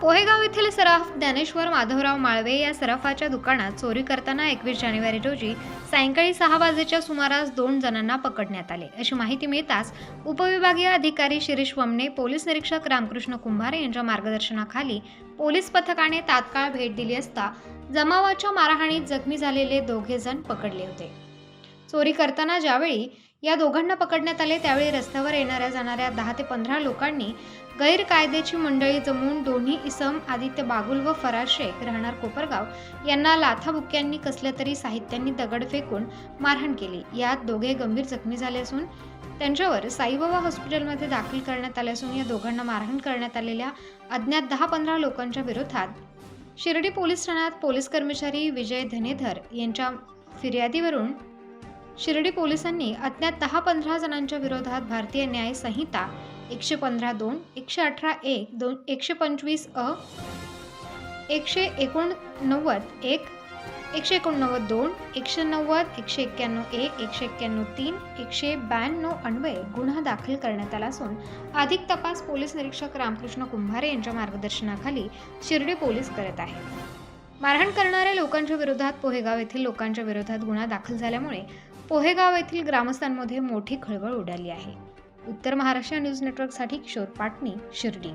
पोहेगाव येथील सराफ ज्ञानेश्वर माधवराव माळवे या सराफाच्या दुकानात चोरी करताना एकवीस जानेवारी रोजी सायंकाळी सहा वाजेच्या सुमारास दोन जणांना पकडण्यात आले. अशी माहिती मिळताच उपविभागीय अधिकारी शिरीष वमने पोलीस निरीक्षक रामकृष्ण कुंभारे यांच्या मार्गदर्शनाखाली पोलीस पथकाने तात्काळ भेट दिली असता जमावाच्या मारहाणीत जखमी झालेले दोघे जण पकडले होते. चोरी करताना ज्यावेळी या दोघांना पकडण्यात आले त्यावेळी रस्त्यावर येणाऱ्या जाणाऱ्या दहा ते पंधरा लोकांनी गैरकायद्याची मंडळी जमवून दोन्ही इसम आदित्य बागुल व फराज शेख राहणार कोपरगाव यांना लाथाबुक्यांनी कसल्या तरी साहित्यांनी दगड फेकून मारहाण केली. यात दोघे गंभीर जखमी झाले असून त्यांच्यावर साईबाबा हॉस्पिटलमध्ये दाखल करण्यात आले असून या दोघांना मारहाण करण्यात आलेल्या अज्ञात दहा पंधरा लोकांच्या विरोधात शिर्डी पोलीस ठाण्यात पोलीस कर्मचारी विजय धनेधर यांच्या फिर्यादीवरून शिर्डी पोलिसांनी अज्ञात दहा पंधरा जणांच्या विरोधात भारतीय न्याय संहिता एकशे पंधरा दोन एकशे अठरा एक दोन एकशे पंचवीस अ एकशे एकोणनव्वद एक एकशे एकोणनव्वद दोन एकशे नव्वद एकशे एक्क्याण्णव एक एकशे एक्क्याण्णव तीन एकशे ब्याण्णव अन्वये गुन्हा दाखल करण्यात आला असून अधिक तपास पोलीस निरीक्षक रामकृष्ण कुंभारे यांच्या मार्गदर्शनाखाली शिर्डी पोलीस करत आहेत. मारहाण करणाऱ्या लोकांच्या विरोधात पोहेगाव येथील लोकांच्या विरोधात गुन्हा दाखल झाल्यामुळे पोहेगाव येथील ग्रामस्थांमध्ये मोठी खळबळ उडाली आहे. उत्तर महाराष्ट्र न्यूज नेटवर्कसाठी किशोर पाटणी शिर्डी.